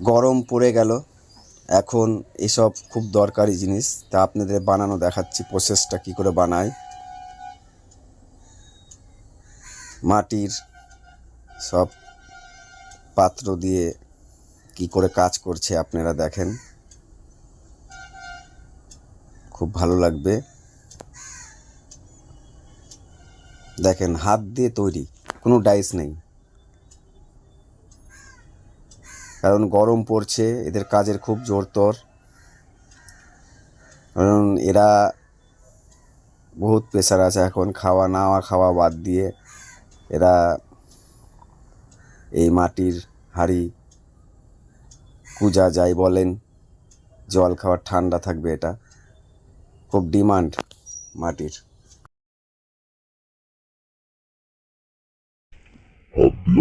গরম পড়ে গেল। এখন এসব খুব দরকারি জিনিস। তা আপনাদের বানানো দেখাচ্ছি প্রসেসটা কি করে বানায় মাটির সব পাত্র দিয়ে কি করে কাজ করছে আপনারা দেখেন। খুব ভালো লাগবে। দেখেন, হাত দিয়ে তৈরি, কোনো ডাইস নেই। কারণ গরম পড়ছে, এদের কাজের খুব জোরতর কারণ এরা বহুত প্রেশার আছে এখন, খাওয়া নাওয়া খাওয়া বাদ দিয়ে এরা এই মাটির হাড়ি, কুজা যাই বলেন, জল খাওয়ার ঠান্ডা থাকবে এটা। খুব ডিমান্ড মাটির।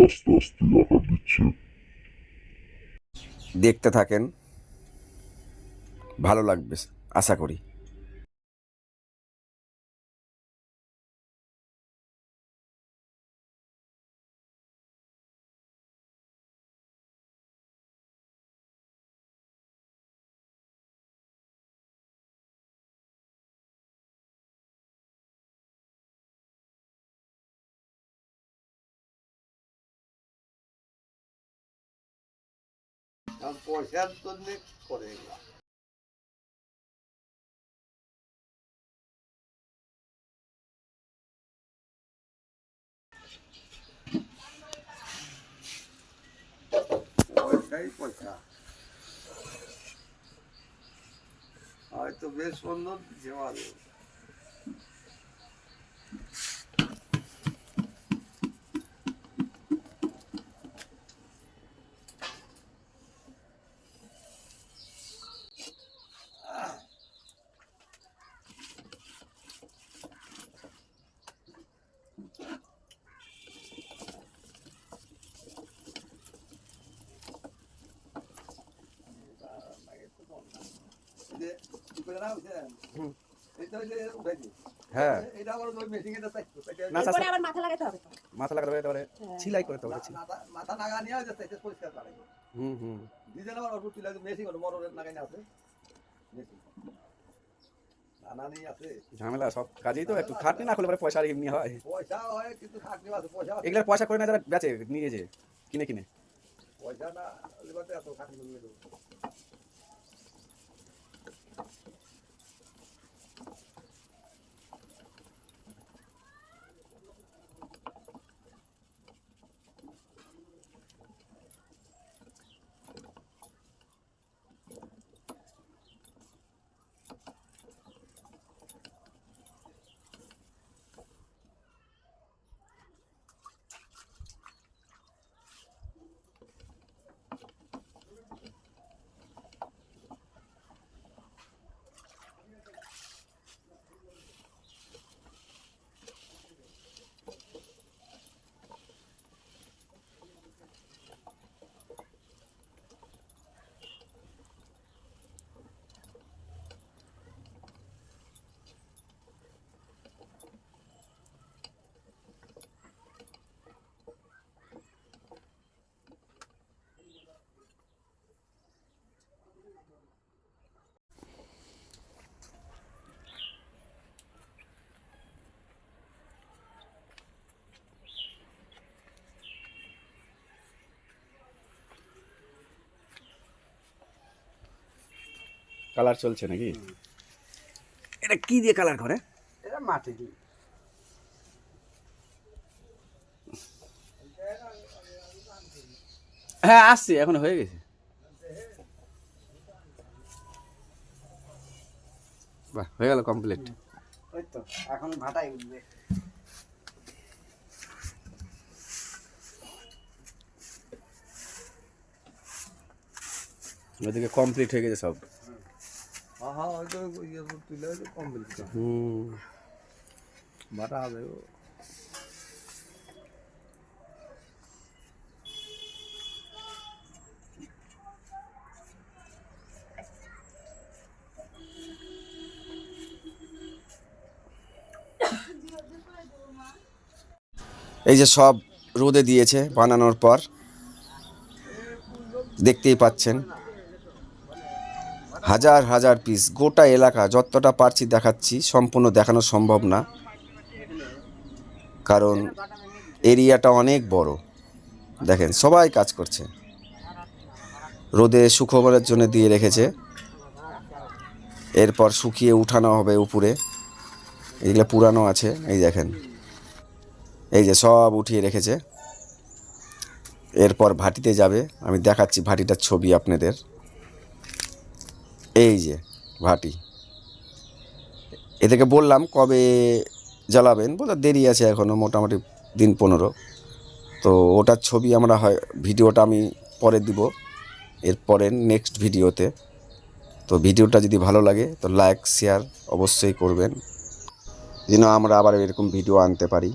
আস্তে আস্তে আকার দিচ্ছে। দেখতে থাকেন ভালো লাগবে আশা করি। কারণ পয়সার জন্য করে এগুলা পয়সা। হয়তো বেশ সুন্দর যে কি করে না বুঝছেন এটা হইলে উঠাইছি হ্যাঁ এটা আবার ওই মেশিং এটা চাইছো না, আচ্ছা, এরপরে আবার মাথা লাগাতে হবে মাথা লাগাতে হবে তারপরে হ্যাঁ। করতে হবে মাথা মাথা নিয়ে পরিষ্কার হুম হুম। ডিজাইন আবার অল্প তুলে মেশিং হলো মরণের নাগাই আছে ঝামেলা সব কাজেই তো একটু খাটনি না করলে পরে পয়সা এমনি হয়। পয়সা হয় কিন্তু খাটনি আছে পয়সা। এগুলো পয়সা করে না যারা বেচে নিয়ে যে কিনে কিনে। পয়সা না এত খাটনি কালার চলছে নাকি? এটা কি দিয়ে কালার করে? এটা মাটি দিয়ে। হ্যাঁ আসছি এখন হয়ে গেছে। বাহ হয়ে গেল কমপ্লিট ওই তো এখন ভাটাই উঠবে। ওদিকে কমপ্লিট হয়ে গেছে সব। হ্যাঁ হ্যাঁ হয়তো ইয়ে তুলে হয়তো কম বলছে হুম ভাটা হবে ও এই যে সব রোদে দিয়েছে বানানোর পর। দেখতেই পাচ্ছেন। হাজার হাজার পিস গোটা এলাকা যতটা পারছি দেখাচ্ছি, সম্পূর্ণ দেখানো সম্ভব না। কারণ এরিয়াটা অনেক বড়। দেখেন, সবাই কাজ করছে। রোদে শুকোবারের জন্য দিয়ে রেখেছে। এরপর শুকিয়ে উঠানো হবে উপরে। এগুলো পুরানো আছে, এই দেখেন। এই যে সব উঠিয়ে রেখেছে। এরপর ভাটিতে যাবে। আমি দেখাচ্ছি ভাটিটার ছবি আপনাদের। এই যে ভাটি। এদেরকে বললাম কবে জ্বালাবেন, বলে দেরি আছে এখনও মোটামুটি দিন পনেরো। তো ওটার ছবি আমরা হয়, ভিডিওটা আমি পরে দিব, এর পরের নেক্সট ভিডিওতে। তো ভিডিওটা যদি ভালো লাগে, তো লাইক শেয়ার অবশ্যই করবেন। যেন আমরা আবার এরকম ভিডিও আনতে পারি।